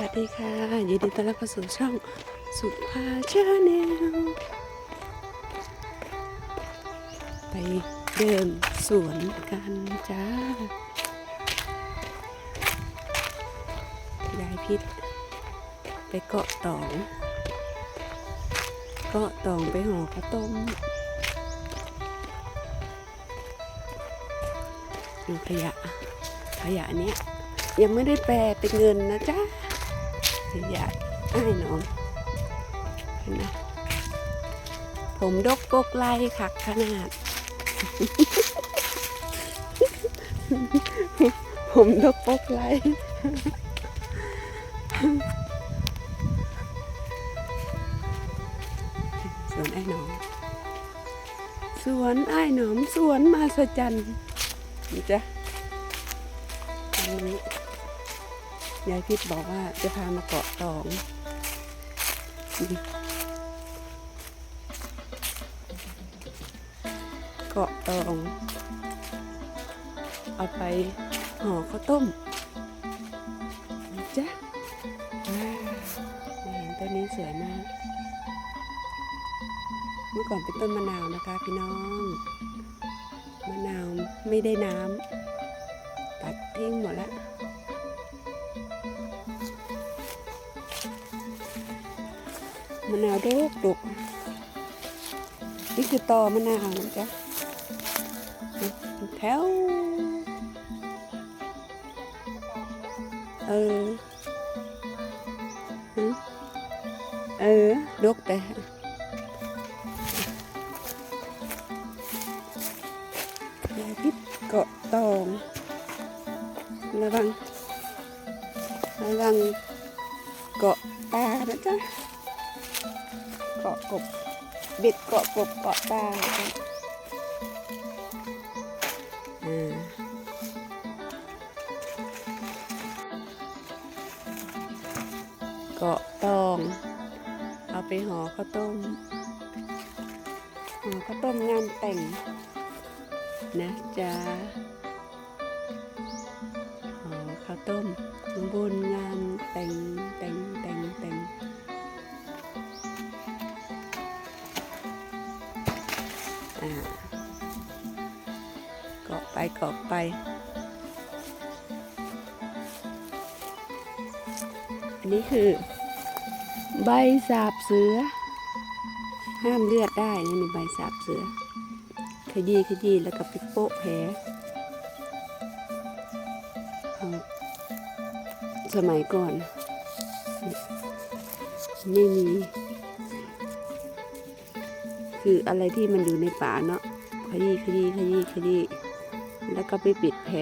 วัสดีค่ะยินดีต้อนรับเข้าสู่ช่องสุภาชาแนลไปเดินสวนกันจ้ายายพิษไปเกาะตอง เกาะตองไปห่อข้าวต้มดูขยะขยะเนี้ยยังไม่ได้แปลเป็นเงินนะจ๊ะ ขยะอ้ายน้องเห็นไหมผมดกปกไล่คักขนาด ผมดกปกไล่สวนไอ้หนอมสวนไอ้หนอมสวนมาสจันนี่จ้ะอันนี้ ยายพิษบอกว่าจะพามาเกาะตองเกาะตอง เอาไปห่อข้าวต้มจ้ะเห็นต้นนี้สวยมาก เมื่อก่อนเป็นต้นมะนาวนะคะพี่น้อง มะนาวไม่ได้น้ำตัดทิ้งหมดแล้วะนาวดกดกนี่คือตอมะนาวนะจ๊ะแถวเออเออดกแต่ยาพิษเกาะตองระวังระวังเกาะตานะจ๊ะ เกาะกบเบ็ดเกาะกบเกาะตาอ่าเกาะตอง เอาไปห่อข้าวต้มห่อข้าวต้มงานแต่ง นะจ๊ะอ๋อข้าวต้มบนงานแต่งแต่งแต่งแต่งาะไปเกไป อันนี้คือ ใบสาบเสือ ห้ามเลือดได้นะนี่ใบสาบเสือ ขยี้ขยี้แล้วก็ไปโปะแผลสมัยก่อน ไม่มี คืออะไรที่มันอยู่ในป่าเนาะขยี้ขยี้ขยี้ขยี้ แล้วก็ไปปิดแผล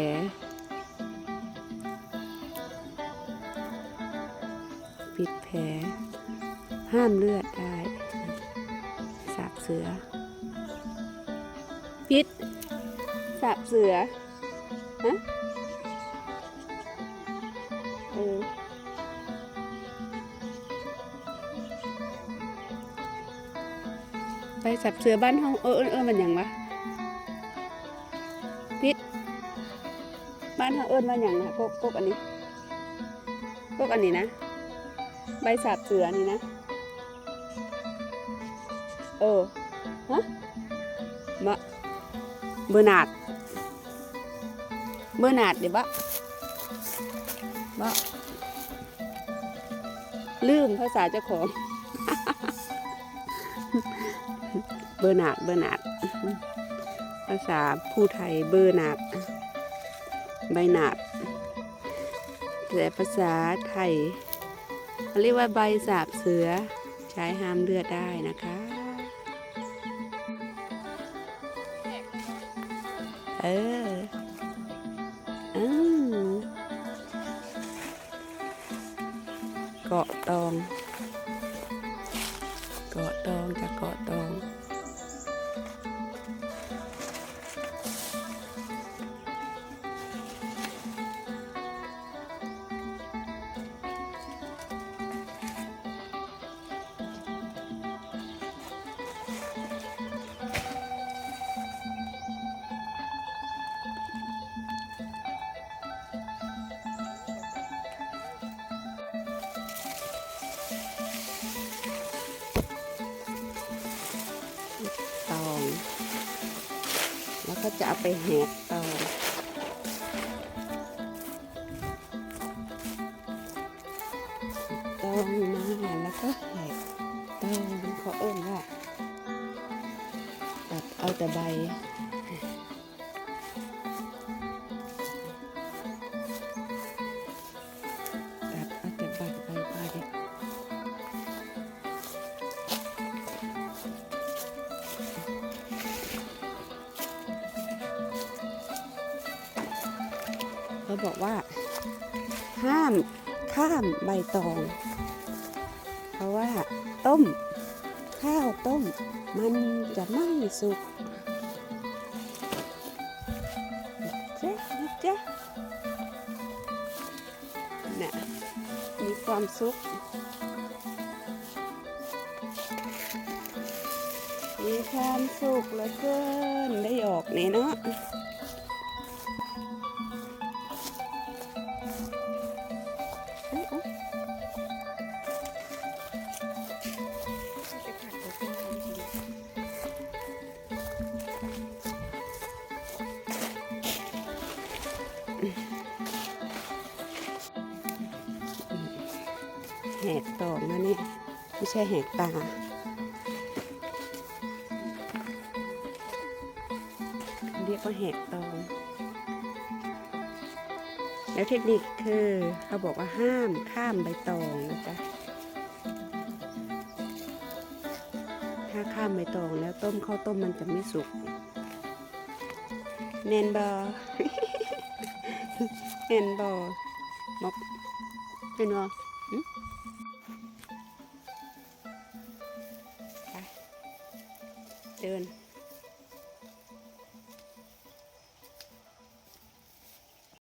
ปิดแผล ห้ามเลือดได้ สาบเสือ พิษ สาบเสือ ฮะ เออไปสับเสือบ้านห้องเออเออเออมันหยังวะ พิษบ้านห้องเอิญมันหยังนะกกกกอันนี้กกอันนี้นะ ใบสับเสือนี่นะ เออ ฮะมะเบอร์นาดเบอร์นาดเดี๋ยวบะบะลืมภาษาเจ้าของเบอร์นาดเบอร์นาดาษาผู้ไทยเบอร์หนาดใบหนาดแต่ภาษาไทยเขาเรียกว่าใบสาบเสือใช้ห้ามเลือดได้นะคะ เอออืมเกาะตอง เกาะตองจากเกาะตอง เขาจะเอาไปแหกตองตองมาแล้วก็แหกตองเขาเอิ้นว่าตัดเอาแต่ใบ เขาบอกว่า ห้ามข้ามใบตอง เพราะว่าต้ม ข้าวต้ม มันจะไม่สุกเจ๊นะจ๊น่ะมีความสุขมีความสุขเหลือเกินได้ออกนี่เนาะ กตองนะนี่ไม่ใช่แหกตาเรียกว่าแหกตองแล้วเทคนิคคือเขาบอกว่าห้ามข้ามใบตองนะจ๊ะถ้าข้ามใบตองแล้วต้มข้าวต้มมันจะไม่สุกเมนบอเมนบอมอกเมนบอ เดิน